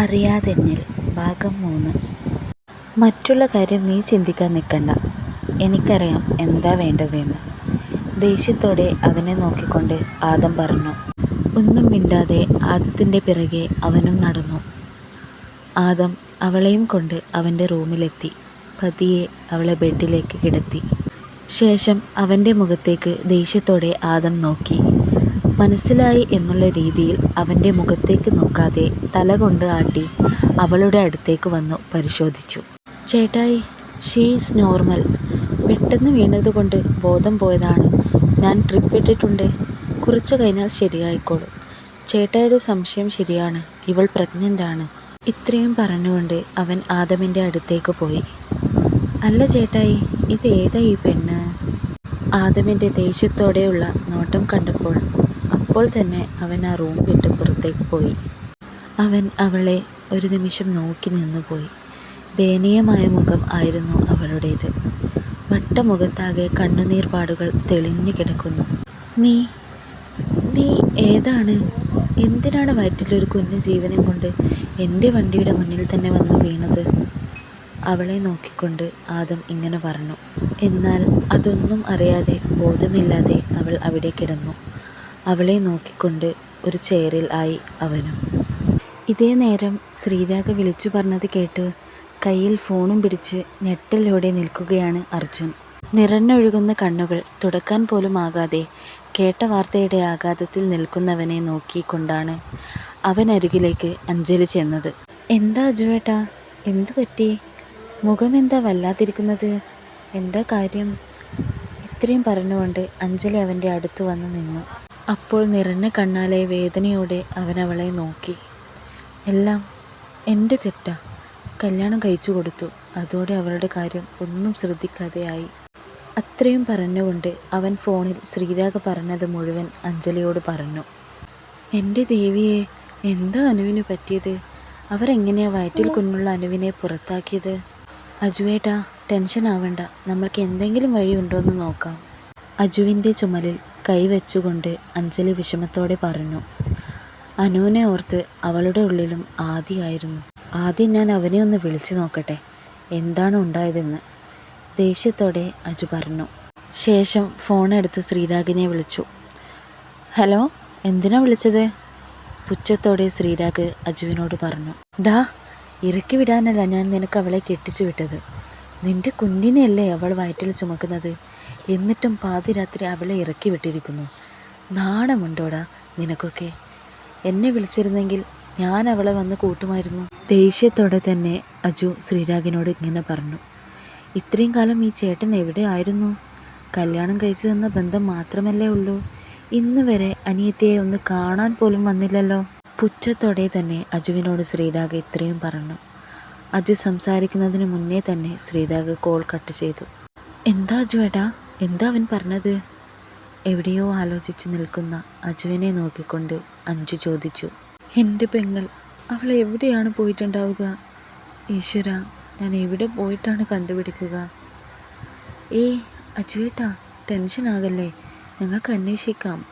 അറിയാതെന്നിൽ ഭാഗം മൂന്ന്. മറ്റുള്ള കാര്യം നീ ചിന്തിക്കാൻ നിൽക്കണ്ട. എനിക്കറിയാം എന്താ വേണ്ടതെന്ന്. ദേഷ്യത്തോടെ അവനെ നോക്കിക്കൊണ്ട് ആദം പറഞ്ഞു ഒന്നും മിണ്ടാതെ ആദത്തിന്റെ പിറകെ അവനും നടന്നു. ആദം അവളെയും കൊണ്ട് അവന്റെ റൂമിലെത്തി. പതിയെ അവളെ ബെഡിലേക്ക് കിടത്തി. ശേഷം അവന്റെ മുഖത്തേക്ക് ദേഷ്യത്തോടെ ആദം നോക്കി. മനസ്സിലായി എന്നുള്ള രീതിയിൽ അവന്റെ മുഖത്തേക്ക് നോക്കാതെ തല കൊണ്ട് ആട്ടി അവളുടെ അടുത്തേക്ക് വന്നു പരിശോധിച്ചു. ചേട്ടായി ഷീസ് നോർമൽ പെട്ടെന്ന് വീണതുകൊണ്ട് ബോധം പോയതാണ്. ഞാൻ ട്രിപ്പ് ഇട്ടിട്ടുണ്ട്. കുറച്ച് കഴിഞ്ഞാൽ ശരിയായിക്കോളും. ചേട്ടായുടെ സംശയം ശരിയാണ്. ഇവൾ പ്രഗ്നന്റ് ആണ്. ഇത്രയും പറഞ്ഞുകൊണ്ട് അവൻ ആദമിന്റെ അടുത്തേക്ക് പോയി. അല്ല ചേട്ടായി ഇത് ഏതാ ഈ പെണ്ണ്? ആദമിന്റെ ദേഷ്യത്തോടെയുള്ള നോട്ടം കണ്ടപ്പോൾ അപ്പോൾ തന്നെ അവൻ ആ റൂം വിട്ട് പുറത്തേക്ക് പോയി. അവൻ അവളെ ഒരു നിമിഷം നോക്കി നിന്നുപോയി. ദയനീയമായ മുഖം ആയിരുന്നു അവളുടേത്. വട്ടമുഖത്താകെ കണ്ണുനീർ പാടുകൾ തെളിഞ്ഞു കിടക്കുന്നു. നീ നീ ഏതാണ്? എന്തിനാണ് വയറ്റിലൊരു കുഞ്ഞു ജീവനം കൊണ്ട് എന്റെ വണ്ടിയുടെ മുന്നിൽ തന്നെ വന്ന് വീണത്? അവളെ നോക്കിക്കൊണ്ട് ആദം ഇങ്ങനെ പറഞ്ഞു. എന്നാൽ അതൊന്നും അറിയാതെ ബോധമില്ലാതെ അവൾ അവിടെ കിടന്നു. അവളെ നോക്കിക്കൊണ്ട് ഒരു ചെയറിൽ ആയി അവനും. ഇതേ നേരം ശ്രീരാഗ വിളിച്ചു പറഞ്ഞത് കേട്ട് കയ്യിൽ ഫോണും പിടിച്ച് ഞെട്ടലോടെ നിൽക്കുകയാണ് അർജുൻ. നിറഞ്ഞൊഴുകുന്ന കണ്ണുകൾ തുടക്കാൻ പോലും ആകാതെ കേട്ട വാർത്തയുടെ ആഘാതത്തിൽ നിൽക്കുന്നവനെ നോക്കിക്കൊണ്ടാണ് അവനരികിലേക്ക് അഞ്ജലി ചെന്നത്. എന്താ അജുവേട്ടാ? എന്തു പറ്റി? മുഖമെന്താ വല്ലാതിരിക്കുന്നത്? എന്താ കാര്യം? ഇത്രയും പറഞ്ഞുകൊണ്ട് അഞ്ജലി അവന്റെ അടുത്ത് വന്ന് നിന്നു. അപ്പോൾ നിറഞ്ഞ കണ്ണാലെ വേദനയോടെ അവൻ അവളെ നോക്കി. എല്ലാം എന്റെ തെറ്റാ. കല്യാണം കഴിച്ചു കൊടുത്തു. അതോടെ അവളുടെ കാര്യം ഒന്നും ശ്രദ്ധിക്കാതെയായി അത്രയും പറഞ്ഞുകൊണ്ട് അവൻ ഫോണിൽ ശ്രീരാഗ പറഞ്ഞത് മുഴുവൻ അഞ്ജലിയോട് പറഞ്ഞു. എന്റെ ദേവിയെ എന്താ അനുവിന് പറ്റിയത്? അവരെങ്ങനെയാ വയറ്റിൽ കുഞ്ഞുള്ള അനുവിനെ പുറത്താക്കിയത്? അജുവേട്ടാ ടെൻഷൻ ആവണ്ട നമ്മൾക്ക് എന്തെങ്കിലും വഴിയുണ്ടോ എന്ന് നോക്കാം. അജുവിന്റെ ചുമലിൽ കൈവച്ചുകൊണ്ട് അഞ്ജലി വിഷമത്തോടെ പറഞ്ഞു അനുവിനെ ഓർത്ത് അവളുടെ ഉള്ളിലും ആദിയായിരുന്നു. ആദ്യം ഞാൻ അവനെ ഒന്ന് വിളിച്ചു നോക്കട്ടെ. എന്താണ് ഉണ്ടായതെന്ന്? ദേഷ്യത്തോടെ അജു പറഞ്ഞു. ശേഷം ഫോണെടുത്ത് ശ്രീരാഗിനെ വിളിച്ചു. ഹലോ എന്തിനാ വിളിച്ചത്? പുച്ഛത്തോടെ ശ്രീരാഗ് അജുവിനോട് പറഞ്ഞു. ഡാ ഇറക്കി വിടാനല്ല ഞാൻ നിനക്ക് അവളെ കെട്ടിച്ചു വിട്ടത്. നിന്റെ കുഞ്ഞിനെയല്ലേ അവൾ വയറ്റിൽ ചുമക്കുന്നത്? എന്നിട്ടും പാതിരാത്രി അവളെ ഇറക്കി വിട്ടിരിക്കുന്നു. നാണമുണ്ടോടാ നിനക്കൊക്കെ? എന്നെ വിളിച്ചിരുന്നെങ്കിൽ ഞാൻ അവളെ വന്ന് കൂട്ടുമായിരുന്നു. ദേഷ്യത്തോടെ തന്നെ അജു ശ്രീരാഗിനോട് ഇങ്ങനെ പറഞ്ഞു. ഇത്രയും കാലം ഈ ചേട്ടൻ എവിടെ ആയിരുന്നു? കല്യാണം കഴിച്ചു തന്ന ബന്ധം മാത്രമല്ലേ ഉള്ളൂ. ഇന്ന് വരെ അനിയത്തിയെ ഒന്ന് കാണാൻ പോലും വന്നില്ലല്ലോ. പുച്ഛത്തോടെ തന്നെ അജുവിനോട് ശ്രീരാഗ് ഇത്രയും പറഞ്ഞു. അജു സംസാരിക്കുന്നതിന് മുന്നേ തന്നെ ശ്രീരാഗ് കോൾ കട്ട് ചെയ്തു. എന്താ അജു ഏടാ എന്താ അവൻ പറഞ്ഞത്? എവിടെയോ ആലോചിച്ച് നിൽക്കുന്ന അജുവിനെ നോക്കിക്കൊണ്ട് അഞ്ചു ചോദിച്ചു. എന്റെ പെങ്ങൾ അവൾ എവിടെയാണ് പോയിട്ടുണ്ടാവുക? ഈശ്വര ഞാൻ എവിടെ പോയിട്ടാണ് കണ്ടുപിടിക്കുക? ഏ അജുവേട്ടാ ടെൻഷൻ ആകല്ലേ. ഞങ്ങൾക്ക് അന്വേഷിക്കാം.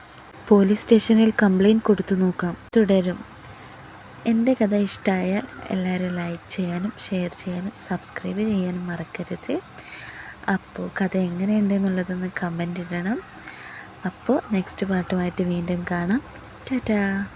പോലീസ് സ്റ്റേഷനിൽ കംപ്ലൈന്റ് കൊടുത്തു നോക്കാം. തുടരും. എന്റെ കഥ ഇഷ്ടമായാൽ എല്ലാവരും ലൈക്ക് ചെയ്യാനും ഷെയർ ചെയ്യാനും സബ്സ്ക്രൈബ് ചെയ്യാനും മറക്കരുത്. അപ്പോൾ കഥ എങ്ങനെയുണ്ട് എന്നുള്ളതൊന്ന് കമന്റ് ഇടണം. അപ്പോൾ നെക്സ്റ്റ് പാട്ടുമായിട്ട് വീണ്ടും കാണാം. ടാറ്റാ.